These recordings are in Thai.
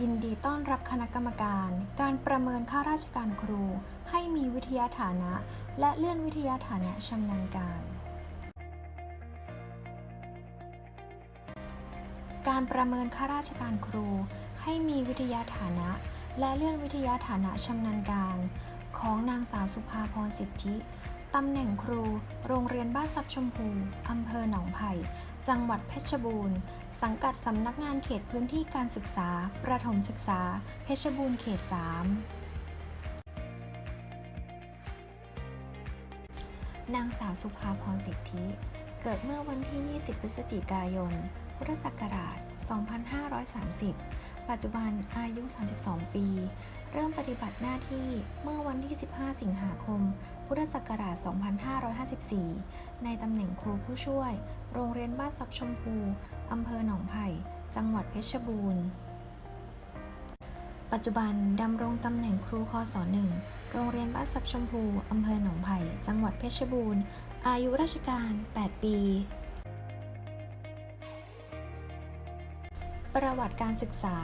ยินดีต้อนรับคณะกรรมการ การประเมินข้าราชการครู ให้มีวิทยาฐานะ และเลื่อนวิทยาฐานะชำนาญการ การประเมินข้าราชการครู ให้มีวิทยาฐานะ และเลื่อนวิทยาฐานะชำนาญการ ของนางสาวสุภาพรสิทธิ ตำแหน่งครู โรงเรียนบ้านซับชมพู อำเภอหนองไผ่ จังหวัดเพชรบูรณ์ สังกัดสำนักงานเขตพื้นที่การศึกษา ประถมศึกษา เพชรบูรณ์เขต 3 นางสาวสุภาพรสิทธิ เกิดเมื่อวันที่ 20 พฤศจิกายน พุทธศักราช 2530 ปัจจุบันอายุ 32 ปี เริ่มปฏิบัติหน้าที่เมื่อวันที่ 15 สิงหาคม พุทธศักราช 2554 ในตำแหน่งครูผู้ช่วย โรงเรียนบ้านซับชมพู อำเภอหนองไผ่ จังหวัดเพชรบูรณ์ ปัจจุบันดำรงตำแหน่งครูคศ1โรงเรียนบ้านซับชมพู อำเภอหนองไผ่ จังหวัดเพชรบูรณ์ อายุราชการ 8 ปี ประวัติการศึกษา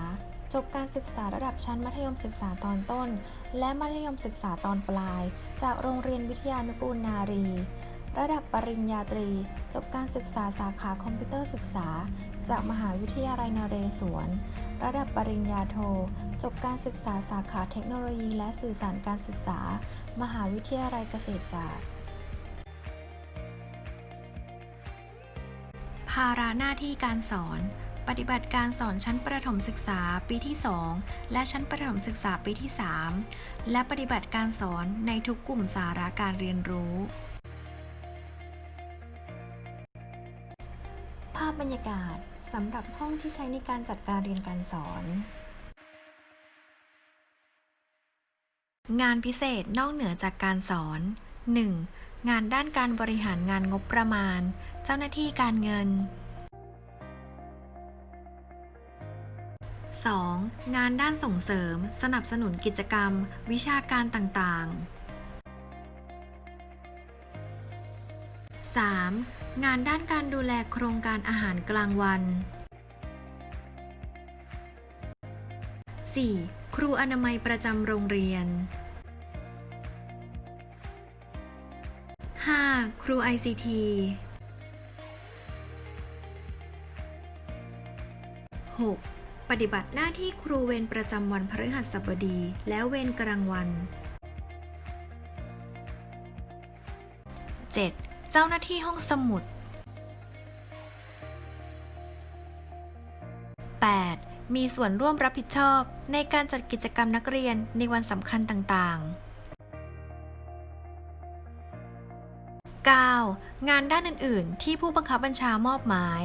จบการศึกษาระดับชั้นมัธยมศึกษาตอนต้น และมัธยมศึกษาตอนปลาย จากโรงเรียนวิทยานุกูลนารี ระดับปริญญาตรี จบการศึกษาสาขาคอมพิวเตอร์ศึกษา จากมหาวิทยาลัยนเรศวร ระดับปริญญาโท จบการศึกษาสาขาเทคโนโลยี และสื่อสารการศึกษา มหาวิทยาลัยเกษตรศาสตร์ ภาระหน้าที่การสอน ปฏิบัติการสอนชั้นประถมศึกษาปีที่ 2 และชั้นประถมศึกษาปีที่ 3 และปฏิบัติการสอนในทุกกลุ่มสาระการเรียนรู้ ภาพบรรยากาศสำหรับห้องที่ใช้ในการจัดการเรียนการสอน งานพิเศษนอกเหนือจากการสอน 1. งานด้านการบริหารงานงบประมาณ เจ้าหน้าที่การเงิน 2. งานด้านส่งเสริม สนับสนุนกิจกรรม วิชาการต่างๆ 3. งานด้านการดูแลโครงการอาหารกลางวัน 4. ครูอนามัยประจำโรงเรียน 5. ครู ICT 6. ปฏิบัติหน้าที่ครูเวรประจำวันพฤหัสบดี และเวรกลางวัน 7. เจ้าหน้าที่ห้องสมุด 8. มีส่วนร่วมรับผิดชอบในการจัดกิจกรรมนักเรียนในวันสำคัญต่างๆ 9. งานด้านอื่น ๆ ที่ผู้บังคับบัญชามอบหมาย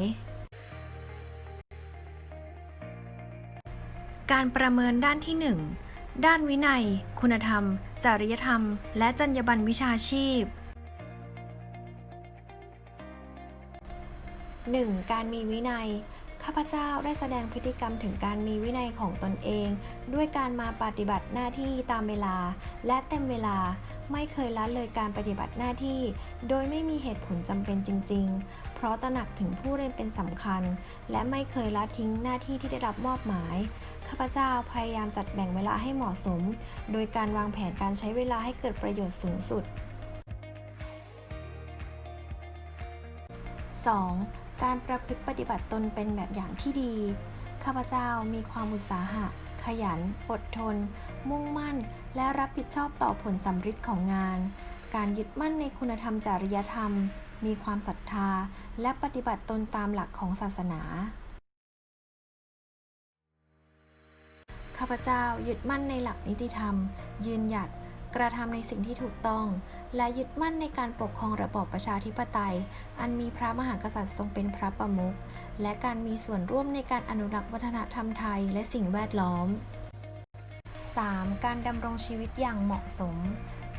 การประเมินด้านที่ 1 ด้านวินัย คุณธรรม จริยธรรม และจรรยาบรรณวิชาชีพ 1. การมีวินัย ข้าพเจ้าได้แสดงพฤติกรรมถึงการมีวินัยของตนเอง ด้วยการมาปฏิบัติหน้าที่ตามเวลา และเต็มเวลาไม่เคยละเลยการปฏิบัติหน้าที่ โดยไม่มีเหตุผลจำเป็นจริง ๆ เพราะตระหนักถึงผู้เรียนเป็นสำคัญ และไม่เคยละทิ้งหน้าที่ที่ได้รับมอบหมาย ข้าพเจ้าพยายามจัดแบ่งเวลาให้เหมาะสม โดยการวางแผนการใช้เวลาให้เกิดประโยชน์สูงสุด 2. การประพฤติปฏิบัติตนเป็นแบบอย่างที่ดี ข้าพเจ้ามีความอุตสาหะ ขยัน อดทน มุ่งมั่น และรับผิดชอบต่อผลสำฤทธิ์ของงาน การยึดมั่นในคุณธรรมจริยธรรม มีความศรัทธา และปฏิบัติตนตามหลักของศาสนา ข้าพเจ้ายึดมั่นในหลักนิติธรรม ยืนหยัด กระทำในสิ่งที่ถูกต้อง และยึดมั่นในการปกครองระบอบประชาธิปไตย อันมีพระมหากษัตริย์ทรงเป็นพระประมุข และการมีส่วนร่วมในการอนุรักษ์วัฒนธรรมไทยและสิ่งแวดล้อม 3. การดำรงชีวิตอย่างเหมาะสม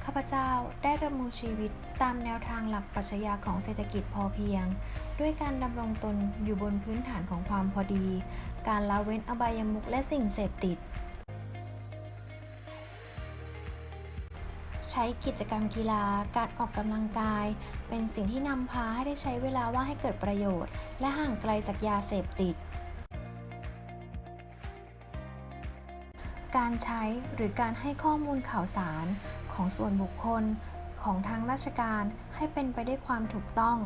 ข้าพเจ้าได้ดำรงชีวิตตามแนวทางหลักปรัชญาของเศรษฐกิจพอเพียง ด้วยการดำรงตนอยู่บนพื้นฐานของความพอดี การละเว้นอบายมุขและสิ่งเสพติด ใช้กิจกรรมกีฬา การออกกำลังกาย เป็นสิ่งที่นำพาให้ได้ใช้เวลาว่างให้เกิดประโยชน์ และห่างไกลจากยาเสพติด การใช้หรือการให้ข้อมูลข่าวสารของส่วนบุคคลของทางราชการให้เป็นไปได้วยความถูกต้อง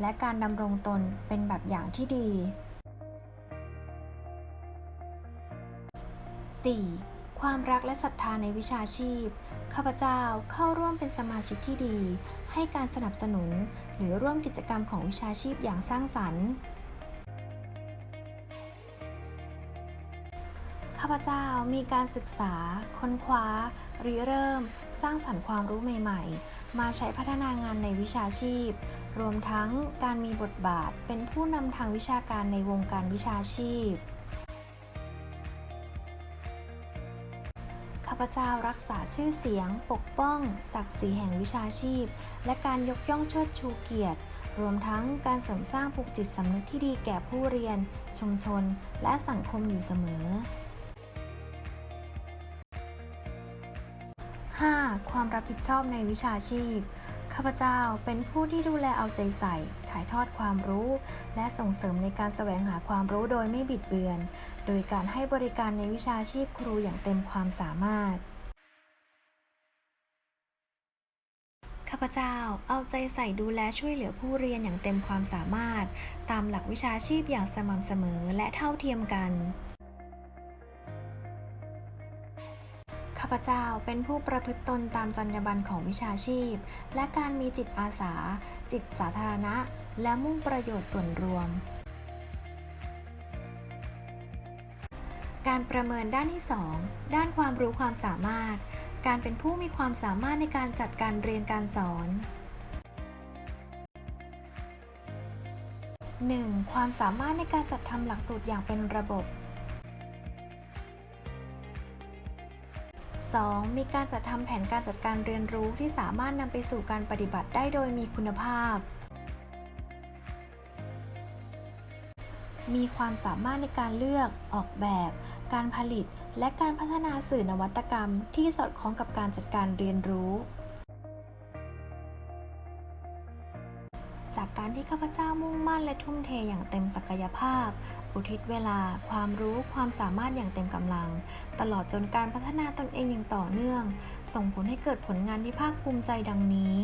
และการดำรงตนเป็นแบบอย่างที่ดี 4. ความรักและศรัทธาในวิชาชีพ ข้าพเจ้าเข้าร่วมเป็นสมาชิกที่ดี ให้การสนับสนุน หรือร่วมกิจกรรมของวิชาชีพอย่างสร้างสรรค์ ข้าพเจ้ามีการศึกษา ค้นคว้าริเริ่ม สร้างสรรค์ความรู้ใหม่ๆ มาใช้พัฒนางานในวิชาชีพ รวมทั้งการมีบทบาทเป็นผู้นำทางวิชาการในวงการวิชาชีพ ข้าพเจ้ารักษาชื่อเสียง ปกป้อง ศักดิ์ศรีแห่งวิชาชีพ และการยกย่องเชิดชูเกียรติ รวมทั้งการเสริมสร้างปลูกจิตสำนึกที่ดีแก่ผู้เรียน ชุมชน และสังคมอยู่เสมอ ความรับผิดชอบในวิชาชีพ ข้าพเจ้าเป็นผู้ที่ดูแลเอาใจใส่ ถ่ายทอดความรู้ และส่งเสริมในการแสวงหาความรู้โดยไม่บิดเบือน โดยการให้บริการในวิชาชีพครูอย่างเต็มความสามารถข้าพเจ้าเอาใจใส่ดูแลช่วยเหลือผู้เรียนอย่างเต็มความสามารถ ตามหลักวิชาชีพอย่างสม่ำเสมอและเท่าเทียมกัน พเจ้าเป็นผู้ประพฤติตนตามจรรยาบรรณของวิชาชีพ และการมีจิตอาสา จิตสาธารณะ และมุ่งประโยชน์ส่วนรวม การประเมินด้านที่ 2 ด้านความรู้ความสามารถ การเป็นผู้มีความสามารถในการจัดการเรียนการสอน 1. ความสามารถในการจัดทำหลักสูตรอย่างเป็นระบบ 2. มีการจัดทำแผนการจัดการเรียนรู้ที่สามารถนำไปสู่การปฏิบัติได้โดยมีคุณภาพ มีความสามารถในการเลือก ออกแบบ การผลิต และการพัฒนาสื่อนวัตกรรมที่สอดคล้องกับการจัดการเรียนรู้ การที่ข้าพเจ้ามุ่งมั่นและทุ่มเทอย่างเต็มศักยภาพ อุทิศเวลา ความรู้ ความสามารถอย่างเต็มกำลัง ตลอดจนการพัฒนาตนเองอย่างต่อเนื่อง ส่งผลให้เกิดผลงานที่ภาคภูมิใจดังนี้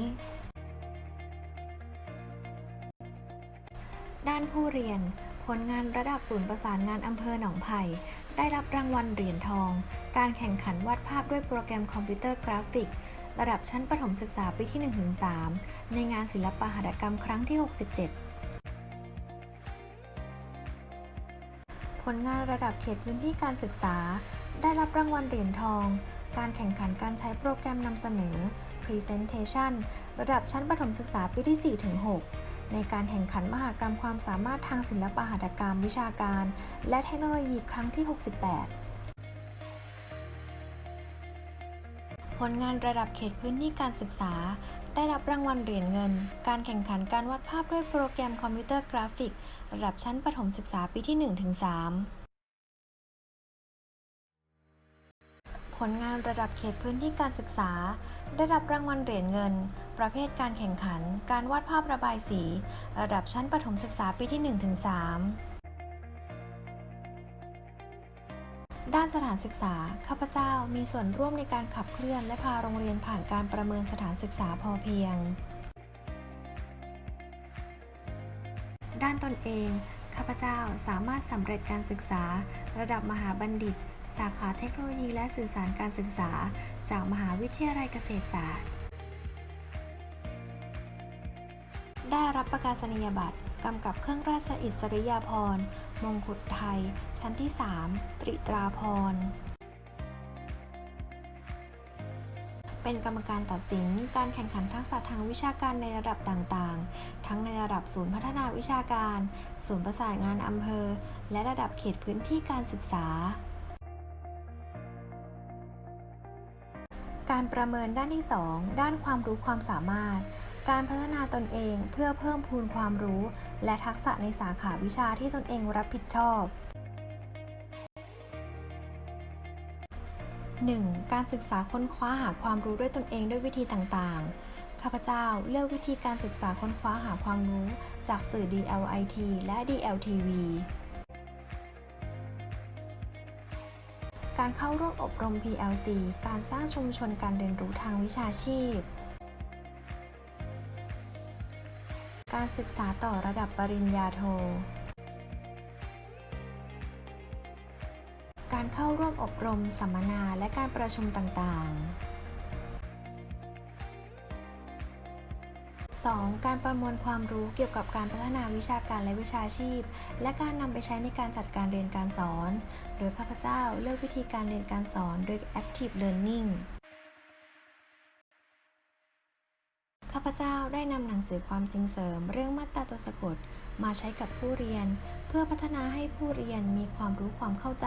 ด้านผู้เรียน ผลงานระดับศูนย์ประสานงานอำเภอหนองไผ่ ได้รับรางวัลเหรียญทอง การแข่งขันวาดภาพด้วยโปรแกรมคอมพิวเตอร์กราฟิก ระดับชั้นประถมศึกษาปีที่ 1-3 ในงานศิลปหัตถกรรมครั้งที่ 67 ผลงานระดับเขตพื้นที่การศึกษา ได้รับรางวัลเหรียญทอง การแข่งขันการใช้โปรแกรมนำเสนอ Presentation ระดับชั้นประถมศึกษาปีที่ 4-6 ในการแข่งขันมหกรรมความสามารถทางศิลปหัตถกรรมวิชาการ และเทคโนโลยีครั้งที่ 68 ผลงานระดับเขตพื้นที่การศึกษา ได้รับรางวัลเหรียญเงิน การแข่งขันการวาดภาพด้วยโปรแกรมคอมพิวเตอร์กราฟิก ระดับชั้นประถมศึกษาปีที่ 1-3ผลงานระดับเขตพื้นที่การศึกษา ได้รับรางวัลเหรียญเงิน ประเภทการแข่งขัน การวาดภาพระบายสี ระดับชั้นประถมศึกษาปีที่ 1-3 ด้านสถานศึกษา ข้าพเจ้ามีส่วนร่วมในการขับเคลื่อนและพาโรงเรียนผ่านการประเมินสถานศึกษาพอเพียง ด้านตนเอง ข้าพเจ้าสามารถสำเร็จการศึกษา ระดับมหาบัณฑิต สาขาเทคโนโลยีและสื่อสารการศึกษา จากมหาวิทยาลัยเกษตรศาสตร์ ได้รับประกาศนียบัตรกำกับเครื่องราชอิสริยาภรณ์ มงกุฎไทย ชั้นที่ 3 ตริตราภรเป็นกรรมการตัดสินการแข่งขันทักษะทางวิชาการในระดับต่างๆ ทั้งในระดับศูนย์พัฒนาวิชาการ ศูนย์ประสานงานอำเภอ และระดับเขตพื้นที่การศึกษาการประเมินด้านที่ 2 ด้านความรู้ความสามารถ การพัฒนาตนเองเพื่อเพิ่มพูนความรู้ และทักษะในสาขาวิชาที่ตนเองรับผิดชอบ 1. การศึกษาค้นคว้าหาความรู้ด้วยตนเองด้วยวิธีต่างๆ ข้าพเจ้าเลือกวิธีการศึกษาค้นคว้าหาความรู้จากสื่อ DLIT และ DLTV การเข้าร่วมอบรม PLC การสร้างชุมชนการเรียนรู้ทางวิชาชีพ การศึกษาต่อระดับปริญญาโท การเข้าร่วมอบรมสัมมนาและการประชุมต่างๆ 2. การประมวลความรู้เกี่ยวกับการพัฒนาวิชาการและวิชาชีพ และการนำไปใช้ในการจัดการเรียนการสอน โดยข้าพเจ้าเลือกวิธีการเรียนการสอนโดย Active Learning ข้าพ เจ้าได้นำหนังสือความจริงเสริม เรื่องมาตราตัวสะกดมาใช้กับผู้เรียน เพื่อพัฒนาให้ผู้เรียนมีความรู้ความเข้าใจ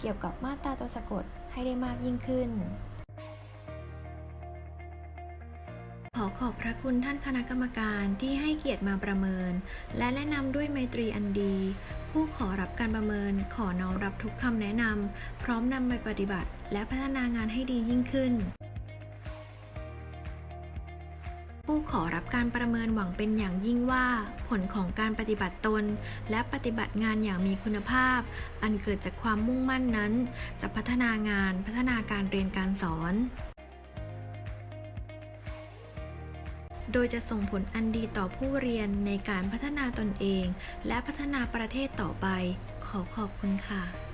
เกี่ยวกับมาตราตัวสะกดให้ได้มากยิ่งขึ้น ขอขอบพระคุณท่านคณะกรรมการที่ให้เกียรติมาประเมิน และแนะนำด้วยไมตรีอันดี ผู้ขอรับการประเมิน ขอน้อมรับทุกคำแนะนำพร้อมนำไปปฏิบัติ และพัฒนางานให้ดียิ่งขึ้น ผู้ขอรับการประเมินหวังเป็นอย่างยิ่งว่า ผลของการปฏิบัติตน และปฏิบัติงานอย่างมีคุณภาพ อันเกิดจากความมุ่งมั่นนั้น จะพัฒนางานพัฒนาการเรียนการสอน โดยจะส่งผลอันดีต่อผู้เรียนในการพัฒนาตนเอง และพัฒนาประเทศต่อไป ขอขอบคุณค่ะ